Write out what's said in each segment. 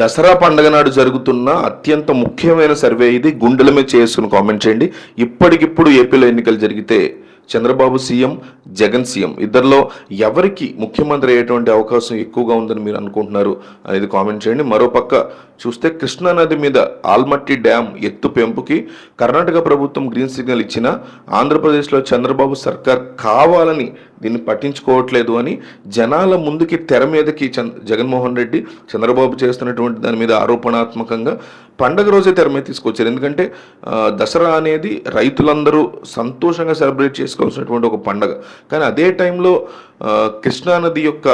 దసరా పండుగ నాడు జరుగుతున్న అత్యంత ముఖ్యమైన సర్వే ఇది. గుండెల మీద చేసుకుని కామెంట్ చేయండి. ఇప్పటికిప్పుడు ఏపీలో ఎన్నికలు జరిగితే చంద్రబాబు సీఎం జగన్ సీఎం. ఇద్దరిలో ఎవరికి ముఖ్యమంత్రి అయ్యేటువంటి అవకాశం ఎక్కువగా ఉందని మీరు అనుకుంటున్నారు అనేది కామెంట్ చేయండి. మరోపక్క చూస్తే కృష్ణా నది మీద ఆల్మట్టి డ్యామ్ ఎత్తు పెంపుకి కర్ణాటక ప్రభుత్వం గ్రీన్ సిగ్నల్ ఇచ్చిన ఆంధ్రప్రదేశ్లో చంద్రబాబు సర్కార్ కావాలని దీన్ని పట్టించుకోవట్లేదు అని జనాల ముందుకి తెర మీదకి చంద్ జగన్మోహన్ రెడ్డి చంద్రబాబు చేస్తున్నటువంటి దాని మీద ఆరోపణాత్మకంగా పండగ రోజే తెర మీద తీసుకొచ్చారు. ఎందుకంటే దసరా అనేది రైతులందరూ సంతోషంగా సెలబ్రేట్ చేసుకోవాల్సినటువంటి ఒక పండగ. కానీ అదే టైంలో ఆ, కృష్ణానది యొక్క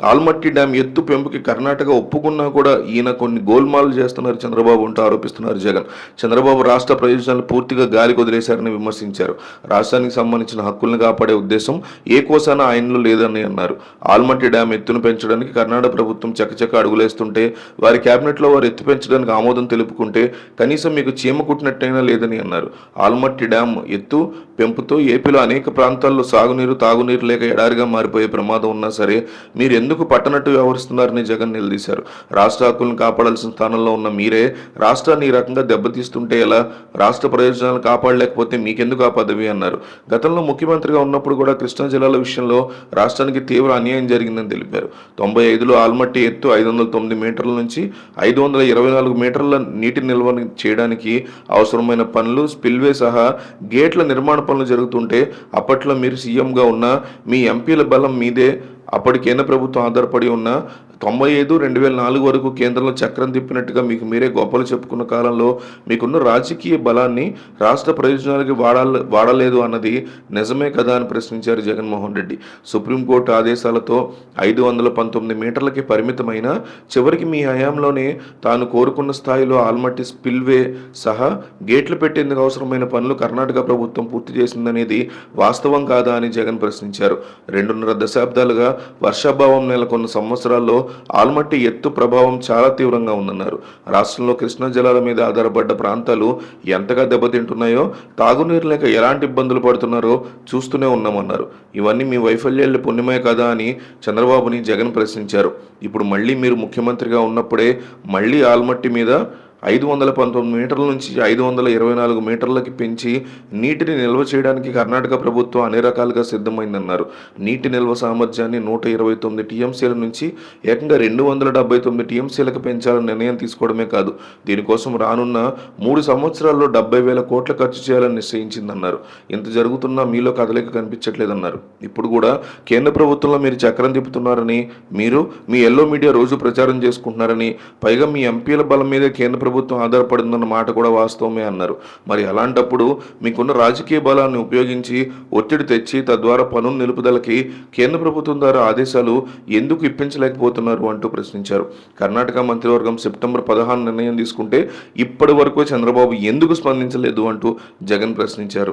ఆల్మట్టి డ్యామ్ ఎత్తు పెంపుకి కర్ణాటక ఒప్పుకున్నా కూడా ఈయన కొన్ని గోల్మాలు చేస్తున్నారు చంద్రబాబు అంటూ ఆరోపిస్తున్నారు జగన్. చంద్రబాబు రాష్ట్ర ప్రయోజనాలు పూర్తిగా గాలికి వదిలేశారని విమర్శించారు. రాష్ట్రానికి సంబంధించిన హక్కులను కాపాడే ఉద్దేశం ఏ కోసాన ఆయనలో లేదని అన్నారు. ఆల్మట్టి డ్యామ్ ఎత్తును పెంచడానికి కర్ణాటక ప్రభుత్వం చకచక అడుగులేస్తుంటే వారి కేబినెట్లో వారు ఎత్తు పెంచడానికి ఆమోదం తెలుపుకుంటే కనీసం మీకు చీమ కుట్టినట్టయినా లేదని అన్నారు. ఆల్మట్టి డ్యామ్ ఎత్తు పెంపుతో ఏపీలో అనేక ప్రాంతాల్లో సాగునీరు తాగునీరు లేక ఎడారిగా మారిపోయే ప్రమాదం ఉన్నా సరే మీరు ఎందుకు పట్టనట్టు వ్యవహరిస్తున్నారని జగన్ నిలదీశారు. రాష్ట్ర హక్కులను కాపాడాల్సిన స్థానంలో ఉన్న మీరే రాష్ట్రాన్ని ఈ రకంగా దెబ్బతీస్తుంటే ఎలా? రాష్ట్ర ప్రయోజనాలు కాపాడలేకపోతే మీకెందుకు ఆ పదవి అన్నారు. గతంలో ముఖ్యమంత్రిగా ఉన్నప్పుడు కూడా కృష్ణా జిల్లాల విషయంలో రాష్ట్రానికి తీవ్ర అన్యాయం జరిగిందని తెలిపారు. తొంభై ఐదులో ఆల్మట్టి ఎత్తు ఐదు వందల తొమ్మిది మీటర్ల నుంచి ఐదు వందల ఇరవై నాలుగు మీటర్ల నీటి నిల్వ చేయడానికి అవసరమైన పనులు స్పిల్వే సహా గేట్ల నిర్మాణ పనులు జరుగుతుంటే అప్పట్లో మీరు సీఎంగా ఉన్న మీ ఎంపీల బలం మీదే అప్పటి కేంద్ర ప్రభుత్వం ఆధారపడి ఉన్న తొంభై ఐదు రెండు వేల నాలుగు వరకు కేంద్రంలో చక్రం తిప్పినట్టుగా మీకు మీరే గొప్పలు చెప్పుకున్న కాలంలో మీకున్న రాజకీయ బలాన్ని రాష్ట్ర ప్రయోజనాలకి వాడాల వాడలేదు అన్నది నిజమే కదా అని ప్రశ్నించారు జగన్మోహన్ రెడ్డి. సుప్రీంకోర్టు ఆదేశాలతో ఐదు వందల పంతొమ్మిది మీటర్లకి పరిమితమైన చివరికి మీ హయాంలోనే తాను కోరుకున్న స్థాయిలో ఆల్మట్టి స్పిల్వే సహా గేట్లు పెట్టేందుకు అవసరమైన పనులు కర్ణాటక ప్రభుత్వం పూర్తి చేసిందనేది వాస్తవం కాదా అని జగన్ ప్రశ్నించారు. రెండున్నర దశాబ్దాలుగా వర్షాభావం నెలకొన్న సంవత్సరాల్లో ఆల్మట్టి ఎత్తు ప్రభావం చాలా తీవ్రంగా ఉందన్నారు. రాష్ట్రంలో కృష్ణా జలాల మీద ఆధారపడ్డ ప్రాంతాలు ఎంతగా దెబ్బతింటున్నాయో తాగునీరు లేక ఎలాంటి ఇబ్బందులు పడుతున్నారో చూస్తూనే ఉన్నామన్నారు. ఇవన్నీ మీ వైఫల్యాలు పుణ్యమే కదా అని చంద్రబాబుని జగన్ ప్రశ్నించారు. ఇప్పుడు మళ్ళీ మీరు ముఖ్యమంత్రిగా ఉన్నప్పుడే మళ్ళీ ఆల్మట్టి మీద ఐదు వందల పంతొమ్మిది మీటర్ల నుంచి ఐదు వందల ఇరవై నాలుగు మీటర్లకి పెంచి నీటిని నిల్వ చేయడానికి కర్ణాటక ప్రభుత్వం అన్ని రకాలుగా సిద్ధమైందన్నారు. నీటి నిల్వ సామర్థ్యాన్ని నూట ఇరవై తొమ్మిది టీఎంసీల నుంచి ఏకంగా రెండు వందల డెబ్బై తొమ్మిది టీఎంసీలకు పెంచాలని నిర్ణయం తీసుకోవడమే కాదు దీనికోసం రానున్న మూడు సంవత్సరాల్లో డెబ్బై వేల కోట్ల ఖర్చు చేయాలని నిశ్చయించిందన్నారు. ఇంత జరుగుతున్నా మీలో కదలిక కనిపించట్లేదన్నారు. ఇప్పుడు కూడా కేంద్ర ప్రభుత్వంలో మీరు చక్రం తిప్పుతున్నారని మీరు మీ ఎల్లో మీడియా రోజు ప్రచారం చేసుకుంటున్నారని పైగా మీ ఎంపీల బలం మీదే కేంద్ర ప్రభుత్వం ఆధారపడిందన్న మాట కూడా వాస్తవమే అన్నారు. మరి అలాంటప్పుడు మీకున్న రాజకీయ బలాన్ని ఉపయోగించి ఒత్తిడి తెచ్చి తద్వారా పనుల నిలుపుదలకి కేంద్ర ప్రభుత్వం ద్వారా ఆదేశాలు ఎందుకు ఇప్పించలేకపోతున్నారు అంటూ ప్రశ్నించారు. కర్ణాటక మంత్రివర్గం సెప్టెంబర్ పదహారు నిర్ణయం తీసుకుంటే ఇప్పటి వరకు చంద్రబాబు ఎందుకు స్పందించలేదు అంటూ జగన్ ప్రశ్నించారు.